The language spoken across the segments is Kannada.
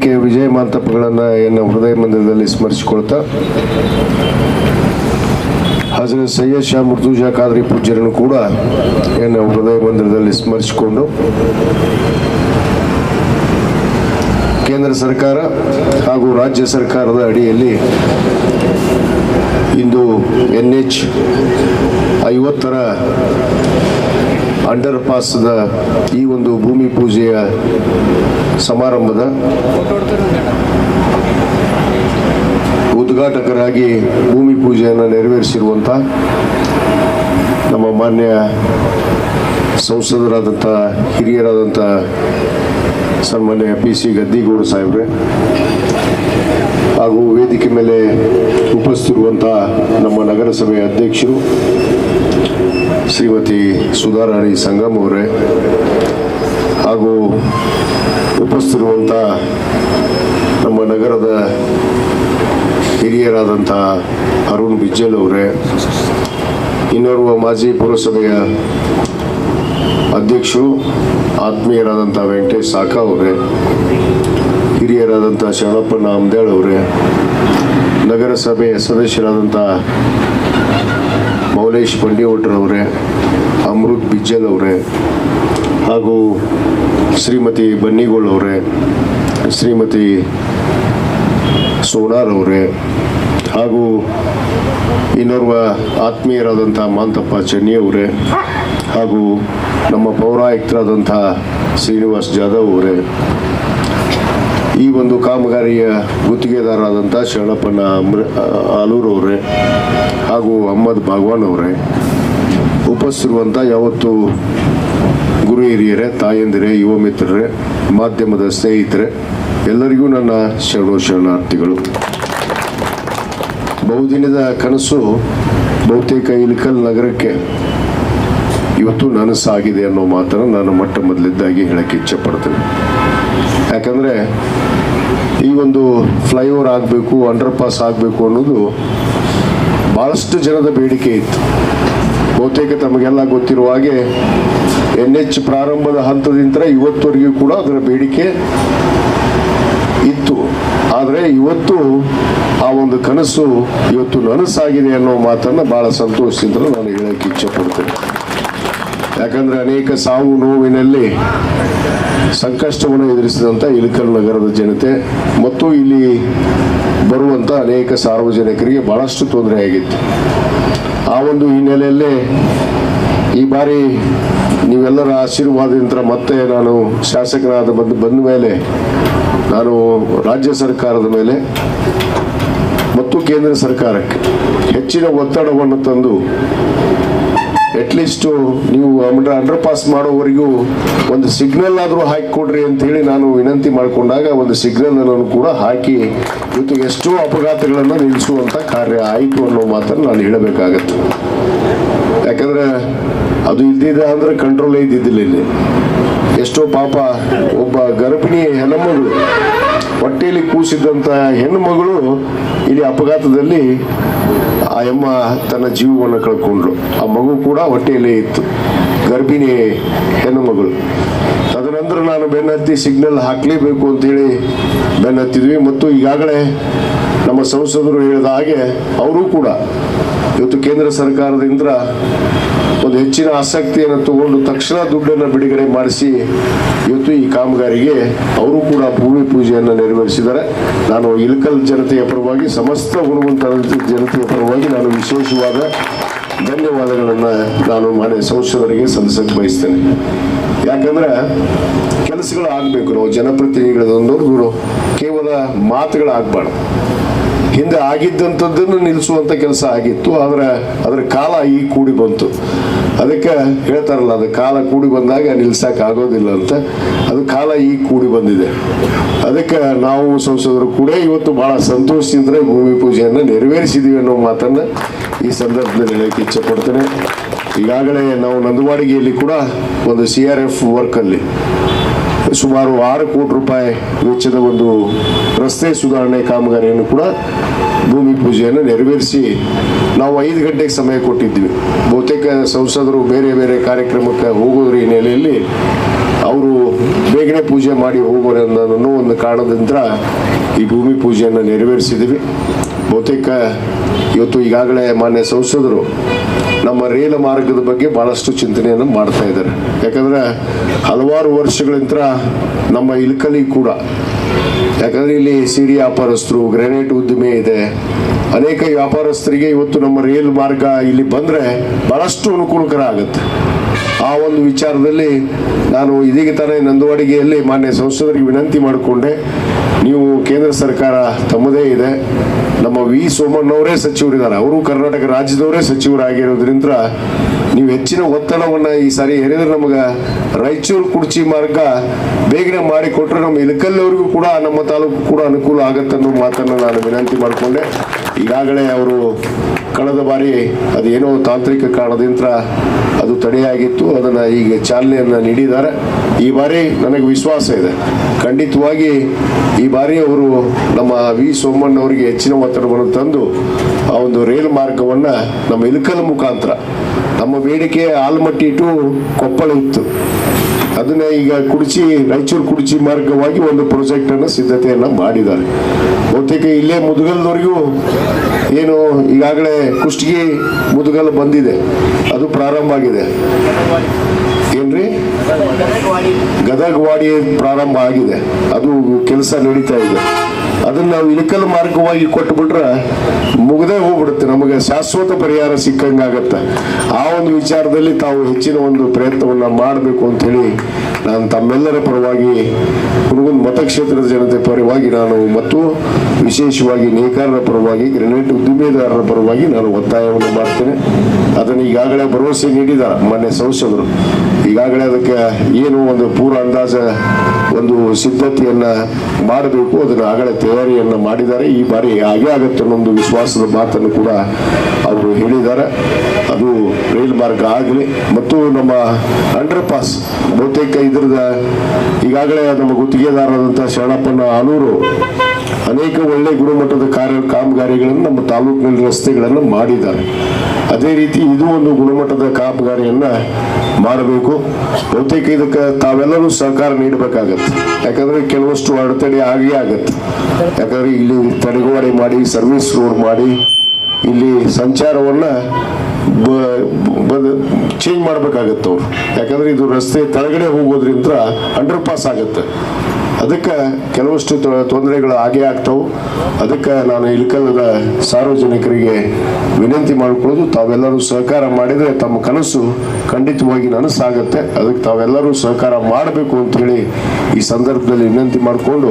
ಕೆ ವಿಜಯ ಮಾಂತಪ್ಪಗಳನ್ನು ಎನ್ನ ಹೃದಯ ಮಂದಿರದಲ್ಲಿ ಸ್ಮರಿಸಿಕೊಳ್ತಾ ಹಜರತ್ ಸೈಯದ್ ಶಾ ಮುರ್ತುಜಾ ಖಾದ್ರಿ ಪೂಜ್ಯರನ್ನು ಕೂಡ ಎನ್ನ ಹೃದಯ ಮಂದಿರದಲ್ಲಿ ಸ್ಮರಿಸಿಕೊಂಡು, ಕೇಂದ್ರ ಸರ್ಕಾರ ಹಾಗೂ ರಾಜ್ಯ ಸರ್ಕಾರದ ಅಡಿಯಲ್ಲಿ ಇಂದು ಎನ್ ಎಚ್ ಐವತ್ತರ ಅಂಡರ್ ಪಾಸ್ದ ಈ ಒಂದು ಭೂಮಿ ಪೂಜೆಯ ಸಮಾರಂಭದ ಉದ್ಘಾಟಕರಾಗಿ ಭೂಮಿ ಪೂಜೆಯನ್ನು ನೆರವೇರಿಸಿರುವಂಥ ನಮ್ಮ ಮಾನ್ಯ ಸಂಸದರಾದಂಥ, ಹಿರಿಯರಾದಂಥ ಸನ್ಮಾನ್ಯ ಪಿ ಸಿ ಗದ್ದಿಗೌಡ ಸಾಹೇಬ್ರೆ ಹಾಗೂ ವೇದಿಕೆ ಮೇಲೆ ಉಪಸ್ಥಿತಿರುವಂಥ ನಮ್ಮ ನಗರಸಭೆಯ ಅಧ್ಯಕ್ಷರು ಶ್ರೀಮತಿ ಸುಧಾರಾಣಿ ಸಂಗಮ್ ಅವರೇ ಹಾಗೂ ಉಪಸ್ಥಿರುವಂಥ ನಮ್ಮ ನಗರದ ಹಿರಿಯರಾದಂಥ ಅರುಣ್ ಬಿಜ್ಜಲ್ ಅವರೇ, ಇನ್ನೋರ್ವ ಮಾಜಿ ಪುರಸಭೆಯ ಅಧ್ಯಕ್ಷರು ಆತ್ಮೀಯರಾದಂಥ ವೆಂಕಟೇಶ್ ಸಾಕಾ ಅವರೇ ಹಿರಿಯರಾದಂಥ ಶರಣಪ್ಪ ನಾಮದೇಳ್ ಅವರೇ ನಗರಸಭೆಯ ಸದಸ್ಯರಾದಂಥ ಮೌಲೇಶ್ ಬಂಡಿವಟ್ರವರೇ ಅಮೃತ್ ಬಿಜ್ಜಲ್ ಅವರೇ, ಹಾಗೂ ಶ್ರೀಮತಿ ಬನ್ನಿಗೋಳ್ ಅವರೇ, ಶ್ರೀಮತಿ ಸೋನಾರ್ ಅವರೇ, ಹಾಗೂ ಇನ್ನೋರ್ವ ಆತ್ಮೀಯರಾದಂಥ ಮಾಂತಪ್ಪ ಚೆನ್ನಿ ಅವರೇ, ಹಾಗೂ ನಮ್ಮ ಪೌರಾಯುಕ್ತರಾದಂಥ ಶ್ರೀನಿವಾಸ್ ಜಾಧವ್ ಅವರೇ. ಈ ಒಂದು ಕಾಮಗಾರಿಯ ಗುತ್ತಿಗೆದಾರರಾದಂಥ ಶರಣಪ್ಪನ ಅಮೃ ಆಲೂರು ಅವರೇ ಹಾಗೂ ಅಹಮ್ಮದ್ ಭಗವಾನ್ ಅವರೇ ಉಪಸ್ಥಿರುವಂಥ ಯಾವತ್ತು ಗುರು ಹಿರಿಯರೇ, ತಾಯಂದಿರೇ, ಯುವ ಮಿತ್ರರೇ, ಮಾಧ್ಯಮದ ಸ್ನೇಹಿತರೆ, ಎಲ್ಲರಿಗೂ ನನ್ನ ಶರಣು ಶರಣಾರ್ಥಿಗಳು. ಬಹುದಿನದ ಕನಸು ಬಹುತೇಕ ಇಲಿಕಲ್ ನಗರಕ್ಕೆ ಇವತ್ತು ನನಸಾಗಿದೆ ಅನ್ನೋ ಮಾತನ್ನು ನಾನು ಮೊಟ್ಟ ಮೊದಲಿದ್ದಾಗಿ ಹೇಳಕ್ಕೆ ಇಚ್ಛೆ ಪಡ್ತೇನೆ. ಯಾಕಂದರೆ ಈ ಒಂದು ಫ್ಲೈಓವರ್ ಆಗಬೇಕು ಅಂಡರ್ ಪಾಸ್ ಆಗಬೇಕು ಅನ್ನೋದು ಭಾಳಷ್ಟು ಜನದ ಬೇಡಿಕೆ ಇತ್ತು. ಬಹುತೇಕ ತಮಗೆಲ್ಲ ಗೊತ್ತಿರುವ ಹಾಗೆ ಎನ್ ಎಚ್ ಪ್ರಾರಂಭದ ಹಂತದಿಂದ ಇವತ್ತವರೆಗೂ ಕೂಡ ಅದರ ಬೇಡಿಕೆ ಇತ್ತು. ಆದರೆ ಇವತ್ತು ಆ ಒಂದು ಕನಸು ಇವತ್ತು ನನಸಾಗಿದೆ ಅನ್ನೋ ಮಾತನ್ನು ಭಾಳ ಸಂತೋಷದಿಂದ ನಾನು ಹೇಳಕ್ಕೆ ಇಚ್ಛೆ ಪಡ್ತೇನೆ. ಯಾಕಂದ್ರೆ ಅನೇಕ ಸಾವು ನೋವಿನಲ್ಲಿ ಸಂಕಷ್ಟವನ್ನು ಎದುರಿಸಿದಂಥ ಇಳಕಲ್ ನಗರದ ಜನತೆ ಮತ್ತು ಇಲ್ಲಿ ಬರುವಂಥ ಅನೇಕ ಸಾರ್ವಜನಿಕರಿಗೆ ಬಹಳಷ್ಟು ತೊಂದರೆಯಾಗಿತ್ತು ಆ ಒಂದು ಹಿನ್ನೆಲೆಯಲ್ಲೇ ಈ ಬಾರಿ ನೀವೆಲ್ಲರ ಆಶೀರ್ವಾದದಿಂದ ಮತ್ತೆ ನಾನು ಶಾಸಕರಾದ ಬಂದು ಬಂದ ಮೇಲೆ ನಾನು ರಾಜ್ಯ ಸರ್ಕಾರದ ಮೇಲೆ ಮತ್ತು ಕೇಂದ್ರ ಸರ್ಕಾರಕ್ಕೆ ಹೆಚ್ಚಿನ ಒತ್ತಡವನ್ನು ತಂದು ಅಟ್ಲೀಸ್ಟು ನೀವು ಅಂಡರ್ ಪಾಸ್ ಮಾಡೋವರೆಗೂ ಒಂದು ಸಿಗ್ನಲ್ ಆದರೂ ಹಾಕಿಕೊಡ್ರಿ ಅಂತ ಹೇಳಿ ನಾನು ವಿನಂತಿ ಮಾಡಿಕೊಂಡಾಗ ಒಂದು ಸಿಗ್ನಲ್ ಅನ್ನು ಕೂಡ ಹಾಕಿ ಇವತ್ತು ಎಷ್ಟೋ ಅಪಘಾತಗಳನ್ನು ನಿಲ್ಲಿಸುವಂಥ ಕಾರ್ಯ ಆಯಿತು ಅನ್ನೋ ಮಾತನ್ನು ನಾನು ಹೇಳಬೇಕಾಗತ್ತೆ. ಯಾಕಂದ್ರೆ ಅದು ಇದ್ದಿದೆ ಅಂದ್ರೆ ಕಂಟ್ರೋಲ್ ಇದ್ದಿದ್ದಿಲ್ಲ ಇಲ್ಲಿ. ಎಷ್ಟೋ ಪಾಪ ಒಬ್ಬ ಗರ್ಭಿಣಿ ಹೆಣ್ಣುಮಗಳು ಹೊಟ್ಟೆಯಲ್ಲಿ ಕೂಸಿದ್ದಂಥ ಹೆಣ್ಣು ಮಗಳು ಇಲ್ಲಿ ಅಪಘಾತದಲ್ಲಿ ಆ ಅಮ್ಮ ತನ್ನ ಜೀವವನ್ನು ಕಳ್ಕೊಂಡ್ರು ಆ ಮಗು ಕೂಡ ಹೊಟ್ಟೆಯಲ್ಲೇ ಇತ್ತು. ಗರ್ಭಿಣಿ ಹೆಣ್ಣು ಮಗಳು ತದನಂತರ ನಾನು ಬೆನ್ನತ್ತಿ ಸಿಗ್ನಲ್ ಹಾಕಲೇಬೇಕು ಅಂತೇಳಿ ಬೆನ್ನತ್ತಿದ್ವಿ ಮತ್ತು ಈಗಾಗಲೇ ನಮ್ಮ ಸಂಸದರು ಹೇಳಿದ ಹಾಗೆ ಅವರು ಕೂಡ ಇವತ್ತು ಕೇಂದ್ರ ಸರ್ಕಾರದಿಂದ ಒಂದು ಹೆಚ್ಚಿನ ಆಸಕ್ತಿಯನ್ನು ತಗೊಂಡು ತಕ್ಷಣ ದುಡ್ಡನ್ನು ಬಿಡುಗಡೆ ಮಾಡಿಸಿ ಇವತ್ತು ಈ ಕಾಮಗಾರಿಗೆ ಅವರು ಕೂಡ ಭೂಮಿ ಪೂಜೆಯನ್ನು ನೆರವೇರಿಸಿದ್ದಾರೆ. ನಾನು ಇಳಕಲ್ ಜನತೆಯ ಪರವಾಗಿ, ಸಮಸ್ತ ಗುಣವಂತ ಜನತೆಯ ಪರವಾಗಿ ನಾನು ವಿಶೇಷವಾದ ಧನ್ಯವಾದಗಳನ್ನು ನಾನು ಮಾಡಿ ಸಂಸದರಿಗೆ ಸಲ್ಲಿಸಕ್ಕೆ ಬಯಸ್ತೇನೆ. ಯಾಕಂದ್ರೆ ಕೆಲಸಗಳು ಆಗಬೇಕು ನಾವು ಜನಪ್ರತಿನಿಧಿಗಳದೊಂದು ಕೇವಲ ಮಾತುಗಳಾಗಬಾರ್ದು. ಹಿಂದೆ ಆಗಿದ್ದಂಥದ್ದನ್ನು ನಿಲ್ಲಿಸುವಂಥ ಕೆಲಸ ಆಗಿತ್ತು, ಆದರೆ ಅದರ ಕಾಲ ಈಗ ಕೂಡಿ ಬಂತು. ಅದಕ್ಕೆ ಹೇಳ್ತಾರಲ್ಲ, ಅದು ಕಾಲ ಕೂಡಿ ಬಂದಾಗ ನಿಲ್ಸಕ್ಕೆ ಆಗೋದಿಲ್ಲ ಅಂತ. ಅದು ಕಾಲ ಈಗ ಕೂಡಿ ಬಂದಿದೆ. ಅದಕ್ಕೆ ನಾವು ಸಂಸದರು ಕೂಡ ಇವತ್ತು ಬಹಳ ಸಂತೋಷದಿಂದ ಭೂಮಿ ಪೂಜೆಯನ್ನು ನೆರವೇರಿಸಿದ್ದೀವಿ ಅನ್ನೋ ಮಾತನ್ನು ಈ ಸಂದರ್ಭದಲ್ಲಿ ಹೇಳಕ್ಕೆ ಇಚ್ಛೆ ಪಡ್ತೇನೆ ಈಗಾಗಲೇ ನಾವು ನಂದುವಾಡಿಗೆಯಲ್ಲಿ ಕೂಡ ಒಂದು ಸಿ ಆರ್ ಎಫ್ ವರ್ಕಲ್ಲಿ ಸುಮಾರು ಆರು ಕೋಟಿ ರೂಪಾಯಿ ವೆಚ್ಚದ ಒಂದು ರಸ್ತೆ ಸುಧಾರಣೆ ಕಾಮಗಾರಿಯನ್ನು ಕೂಡ ಭೂಮಿ ಪೂಜೆಯನ್ನು ನೆರವೇರಿಸಿ ನಾವು ಐದು ಗಂಟೆಗೆ ಸಮಯ ಕೊಟ್ಟಿದ್ವಿ ಬಹುತೇಕ ಸಂಸದರು ಬೇರೆ ಬೇರೆ ಕಾರ್ಯಕ್ರಮಕ್ಕೆ ಹೋಗೋದ್ರ ಹಿನ್ನೆಲೆಯಲ್ಲಿ ಅವರು ಬೇಗನೆ ಪೂಜೆ ಮಾಡಿ ಹೋಗೋರು ಅನ್ನೋ ಒಂದು ಕಾರಣದಿಂದ ಈ ಭೂಮಿ ಪೂಜೆಯನ್ನು ನೆರವೇರಿಸಿದ್ದೀವಿ. ಬಹುತೇಕ ಇವತ್ತು ಈಗಾಗಲೇ ಮಾನ್ಯ ಸಂಸದರು ನಮ್ಮ ರೈಲು ಮಾರ್ಗದ ಬಗ್ಗೆ ಬಹಳಷ್ಟು ಚಿಂತನೆಯನ್ನು ಮಾಡ್ತಾ ಇದ್ದಾರೆ. ಯಾಕಂದ್ರೆ ಹಲವಾರು ವರ್ಷಗಳಿಂದ ನಮ್ಮ ಇಳಕಲಿ ಕೂಡ ಯಾಕಂದ್ರೆ ಇಲ್ಲಿ ಸಿಡಿ ವ್ಯಾಪಾರಸ್ಥರು ಗ್ರಾನೈಟ್ ಉದ್ದಿಮೆ ಇದೆ. ಅನೇಕ ವ್ಯಾಪಾರಸ್ಥರಿಗೆ ಇವತ್ತು ನಮ್ಮ ರೈಲ್ ಮಾರ್ಗ ಇಲ್ಲಿ ಬಂದ್ರೆ ಬಹಳಷ್ಟು ಅನುಕೂಲಕರ ಆಗುತ್ತೆ ಆ ಒಂದು ವಿಚಾರದಲ್ಲಿ ನಾನು ಇದೀಗ ತಾನೇ ನಂದವಾಡಿಗೆಯಲ್ಲಿ ಮಾನ್ಯ ಸಂಸದರಿಗೆ ವಿನಂತಿ ಮಾಡಿಕೊಂಡೆ. ನೀವು ಕೇಂದ್ರ ಸರ್ಕಾರ ತಮ್ಮದೇ ಇದೆ. ನಮ್ಮ ವಿ ಸೋಮಣ್ಣವರೇ ಸಚಿವರಿದ್ದಾರೆ. ಅವರು ಕರ್ನಾಟಕ ರಾಜ್ಯದವರೇ ಸಚಿವರಾಗಿರೋದ್ರಿಂದ ನೀವು ಹೆಚ್ಚಿನ ಒತ್ತಡವನ್ನ ಈ ಸಾರಿ ಹೇರಿದ್ರೆ ನಮಗೆ ರಾಯಚೂರು ಕುರ್ಚಿ ಮಾರ್ಗ ಬೇಗನೆ ಮಾಡಿಕೊಟ್ರೆ ನಮ್ಮ ಇಳಕಲ್ಲವರಿಗೂ ಕೂಡ ನಮ್ಮ ತಾಲೂಕು ಕೂಡ ಅನುಕೂಲ ಆಗತ್ತೆ ಅನ್ನೋ ಮಾತನ್ನು ನಾನು ವಿನಂತಿ ಮಾಡಿಕೊಂಡೆ. ಈಗಾಗಲೇ ಅವರು ಕಳೆದ ಬಾರಿ ಅದೇನೋ ತಾಂತ್ರಿಕ ಕಾರಣದಿಂದ ಅದು ತಡೆಯಾಗಿತ್ತು, ಅದನ್ನು ಈಗ ಚಾಲನೆಯನ್ನು ನೀಡಿದ್ದಾರೆ. ಈ ಬಾರಿ ನನಗೆ ವಿಶ್ವಾಸ ಇದೆ. ಖಂಡಿತವಾಗಿ ಈ ಬಾರಿ ಅವರು ನಮ್ಮ ವಿ ಸೋಮಣ್ಣವರಿಗೆ ಹೆಚ್ಚಿನ ಒತ್ತಡವನ್ನು ತಂದು ಆ ಒಂದು ರೈಲ್ ಮಾರ್ಗವನ್ನು ನಮ್ಮ ಇಳಕಲ್ ಮುಖಾಂತರ ನಮ್ಮ ಬೇಡಿಕೆ ಆಲ್ಮಟ್ಟಿ ಟು ಕೊಪ್ಪಳ ಇತ್ತು. ಅದನ್ನ ಈಗ ಕುಡಿಸಿ, ರಾಯಚೂರು ಕುಡಿಸಿ ಮಾರ್ಗವಾಗಿ ಒಂದು ಪ್ರಾಜೆಕ್ಟ್ ಅನ್ನು ಸಿದ್ಧತೆಯನ್ನ ಮಾಡಿದ್ದಾರೆ. ಬಹುತೇಕ ಇಲ್ಲೇ ಮುದುಗಲ್ದವರೆಗೂ ಏನು ಈಗಾಗಲೇ ಕುಷ್ಟಗಿ ಮುದುಗಲ್ ಬಂದಿದೆ. ಅದು ಪ್ರಾರಂಭ ಆಗಿದೆ. ಏನ್ರಿ? ಗದಗವಾಡಿ ಪ್ರಾರಂಭ ಆಗಿದೆ. ಅದು ಕೆಲಸ ನಡೀತಾ ಇದೆ. ಅದನ್ನ ನಾವು ಇಳಕಲ್ ಮಾರ್ಗವಾಗಿ ಕೊಟ್ಟುಬಿಟ್ರೆ ಮುಗದೇ ಹೋಗ್ಬಿಡುತ್ತೆ. ನಮಗೆ ಶಾಶ್ವತ ಪರಿಹಾರ ಸಿಕ್ಕಂಗಾಗತ್ತೆ. ಆ ಒಂದು ವಿಚಾರದಲ್ಲಿ ತಾವು ಹೆಚ್ಚಿನ ಒಂದು ಪ್ರಯತ್ನವನ್ನ ಮಾಡಬೇಕು ಅಂತ ಹೇಳಿ ನಾನು ತಮ್ಮೆಲ್ಲರ ಪರವಾಗಿ ಹುಡುಗನ ಮತಕ್ಷೇತ್ರದ ಜನತೆ ಪರವಾಗಿ ನಾನು ಮತ್ತು ವಿಶೇಷವಾಗಿ ನೇಕಾರರ ಪರವಾಗಿ ಗ್ರೆನೇಟ್ ಉದ್ದಿಮೆದಾರರ ಪರವಾಗಿ ನಾನು ಒತ್ತಾಯವನ್ನು ಮಾಡ್ತೇನೆ. ಅದನ್ನು ಈಗಾಗಲೇ ಭರವಸೆ ನೀಡಿದ ಮೊನ್ನೆ ಸಂಸದರು. ಈಗಾಗಲೇ ಅದಕ್ಕೆ ಏನು ಒಂದು ಪೂರ್ವ ಅಂದಾಜ, ಒಂದು ಸಿದ್ಧತೆಯನ್ನ ಮಾಡಬೇಕು ಅದನ್ನು ಆಗಲೇ ತಯಾರಿಯನ್ನ ಮಾಡಿದ್ದಾರೆ. ಈ ಬಾರಿ ಹಾಗೆ ಆಗುತ್ತೆ ಅನ್ನೋ ಒಂದು ವಿಶ್ವಾಸದ ಮಾತನ್ನು ಕೂಡ ಅವರು ಹೇಳಿದ್ದಾರೆ. ಅದು ರೈಲ್ ಮಾರ್ಗ ಆಗಲಿ ಮತ್ತು ನಮ್ಮ ಅಂಡರ್ ಪಾಸ್ ಬಹುತೇಕ ಇದ್ರದ ಈಗಾಗಲೇ ನಮ್ಮ ಗುತ್ತಿಗೆದಾರರಾದಂಥ ಶರಣಪ್ಪನ ಆನೂರು ಅನೇಕ ಒಳ್ಳೆ ಗುಣಮಟ್ಟದ ಕಾರ್ಯ ಕಾಮಗಾರಿಗಳನ್ನು ನಮ್ಮ ತಾಲೂಕಿನಲ್ಲಿ ರಸ್ತೆಗಳನ್ನು ಮಾಡಿದ್ದಾರೆ. ಅದೇ ರೀತಿ ಇದು ಒಂದು ಗುಣಮಟ್ಟದ ಕಾಮಗಾರಿಯನ್ನ ಮಾಡಬೇಕು. ಬಹುತೇಕ ಇದಕ್ಕೆ ತಾವೆಲ್ಲರೂ ಸಹಕಾರ ನೀಡಬೇಕಾಗತ್ತೆ. ಯಾಕಂದ್ರೆ ಕೆಲವಷ್ಟು ಅಡೆತಡೆ ಆಗೇ ಆಗತ್ತೆ. ಯಾಕಂದ್ರೆ ಇಲ್ಲಿ ತಡೆಗೋಡೆ ಮಾಡಿ, ಸರ್ವಿಸ್ ರೋಡ್ ಮಾಡಿ, ಇಲ್ಲಿ ಸಂಚಾರವನ್ನ ಚೇಂಜ್ ಮಾಡಬೇಕಾಗತ್ತೆ ಅವ್ರು ಯಾಕಂದ್ರೆ ಇದು ರಸ್ತೆ ತಳಗಡೆ ಹೋಗೋದ್ರಿಂದ ಅಂಡರ್ ಪಾಸ್ ಆಗುತ್ತೆ. ಅದಕ್ಕೆ ಕೆಲವಷ್ಟು ತೊಂದರೆಗಳು ಆಗೇ ಆಗ್ತವೆ. ಅದಕ್ಕೆ ನಾನು ಇಲ್ಕಲ್ಲದ ಸಾರ್ವಜನಿಕರಿಗೆ ವಿನಂತಿ ಮಾಡಿಕೊಳ್ಳೋದು, ತಾವೆಲ್ಲರೂ ಸಹಕಾರ ಮಾಡಿದರೆ ತಮ್ಮ ಕನಸು ಖಂಡಿತವಾಗಿ ನನಸಾಗತ್ತೆ. ಅದಕ್ಕೆ ತಾವೆಲ್ಲರೂ ಸಹಕಾರ ಮಾಡಬೇಕು ಅಂತ ಹೇಳಿ ಈ ಸಂದರ್ಭದಲ್ಲಿ ವಿನಂತಿ ಮಾಡಿಕೊಂಡು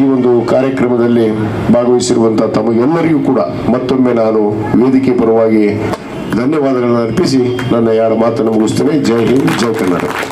ಈ ಒಂದು ಕಾರ್ಯಕ್ರಮದಲ್ಲಿ ಭಾಗವಹಿಸಿರುವಂತಹ ತಮಗೆಲ್ಲರಿಗೂ ಕೂಡ ಮತ್ತೊಮ್ಮೆ ನಾನು ವೇದಿಕೆ ಪರವಾಗಿ ಧನ್ಯವಾದಗಳನ್ನು ಅರ್ಪಿಸಿ ನನ್ನ ಎರಡು ಮಾತನ್ನು ಮುಗಿಸ್ತೇನೆ. ಜೈ ಹಿಂದ್, ಜೈ ಕರ್ನಾಟಕ